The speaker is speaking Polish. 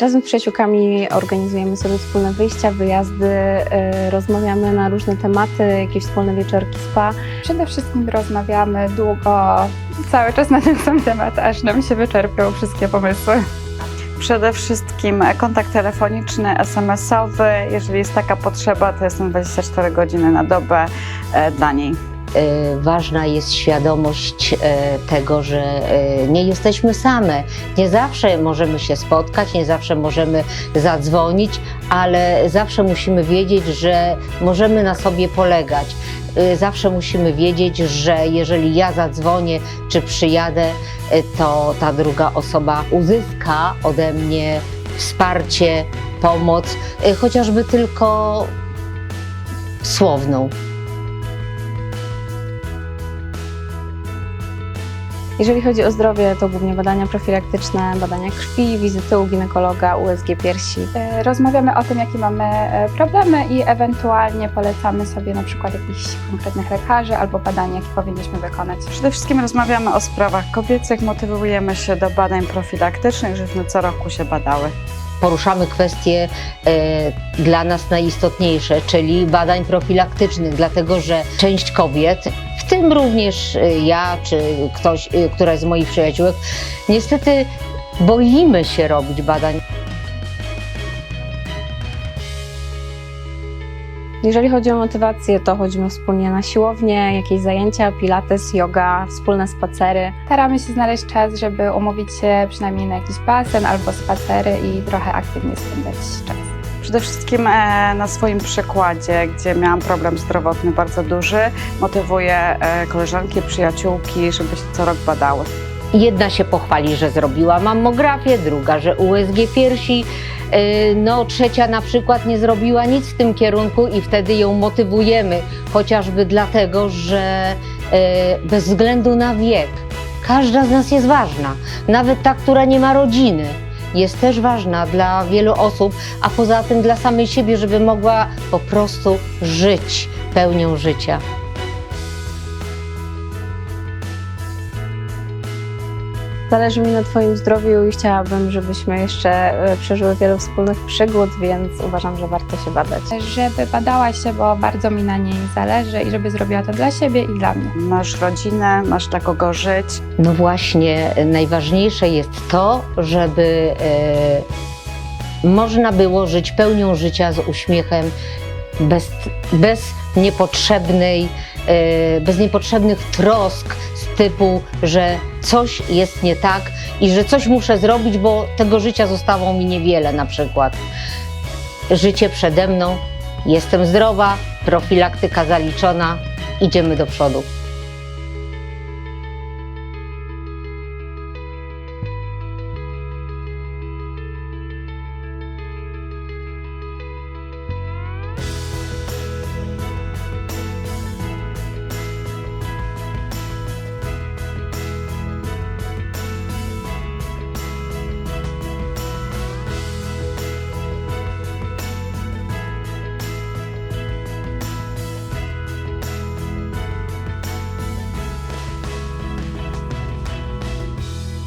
Razem z przyjaciółkami organizujemy sobie wspólne wyjścia, wyjazdy, y, rozmawiamy na różne tematy, jakieś wspólne wieczorki spa. Przede wszystkim rozmawiamy długo, cały czas na ten sam temat, aż nam się wyczerpią wszystkie pomysły. Przede wszystkim kontakt telefoniczny, SMS-owy. Jeżeli jest taka potrzeba, to jestem 24 godziny na dobę e, dla niej. E, ważna jest świadomość e, tego, że e, nie jesteśmy same. Nie zawsze możemy się spotkać, nie zawsze możemy zadzwonić, ale zawsze musimy wiedzieć, że możemy na sobie polegać. Zawsze musimy wiedzieć, że jeżeli ja zadzwonię czy przyjadę, to ta druga osoba uzyska ode mnie wsparcie, pomoc, chociażby tylko słowną. Jeżeli chodzi o zdrowie, to głównie badania profilaktyczne, badania krwi, wizyty u ginekologa, USG piersi. E, Rozmawiamy o tym, jakie mamy e, problemy i ewentualnie polecamy sobie na przykład jakichś konkretnych lekarzy albo badania, jakie powinniśmy wykonać. Przede wszystkim rozmawiamy o sprawach kobiecych, motywujemy się do badań profilaktycznych, żebyśmy co roku się badały. Poruszamy kwestie e, dla nas najistotniejsze, czyli badań profilaktycznych, dlatego że część kobiet, w tym również e, ja czy ktoś, e, któraś z moich przyjaciółek, niestety boimy się robić badań. Jeżeli chodzi o motywację, to chodzimy wspólnie na siłownię, jakieś zajęcia, pilates, yoga, wspólne spacery. Staramy się znaleźć czas, żeby umówić się przynajmniej na jakiś basen albo spacery i trochę aktywnie spędzać czas. Przede wszystkim e, na swoim przykładzie, gdzie miałam problem zdrowotny bardzo duży, motywuję e, koleżanki, przyjaciółki, żeby się co rok badały. Jedna się pochwali, że zrobiła mammografię, druga, że USG piersi, no trzecia na przykład nie zrobiła nic w tym kierunku i wtedy ją motywujemy, chociażby dlatego, że yy, bez względu na wiek, każda z nas jest ważna, nawet ta, która nie ma rodziny. Jest też ważna dla wielu osób, a poza tym dla samej siebie, żeby mogła po prostu żyć pełnią życia. Zależy mi na Twoim zdrowiu i chciałabym, żebyśmy jeszcze e, przeżyły wiele wspólnych przygód, więc uważam, że warto się badać. Żeby badała się, bo bardzo mi na niej zależy i żeby zrobiła to dla siebie i dla mnie. Masz rodzinę, masz dla kogo żyć, No właśnie, najważniejsze jest to, żeby e, można było żyć pełnią życia z uśmiechem, bez, bez niepotrzebnej, e, bez niepotrzebnych trosk z typu, że coś jest nie tak i że coś muszę zrobić, bo tego życia zostało mi niewiele na przykład. Życie przede mną, jestem zdrowa, profilaktyka zaliczona, idziemy do przodu.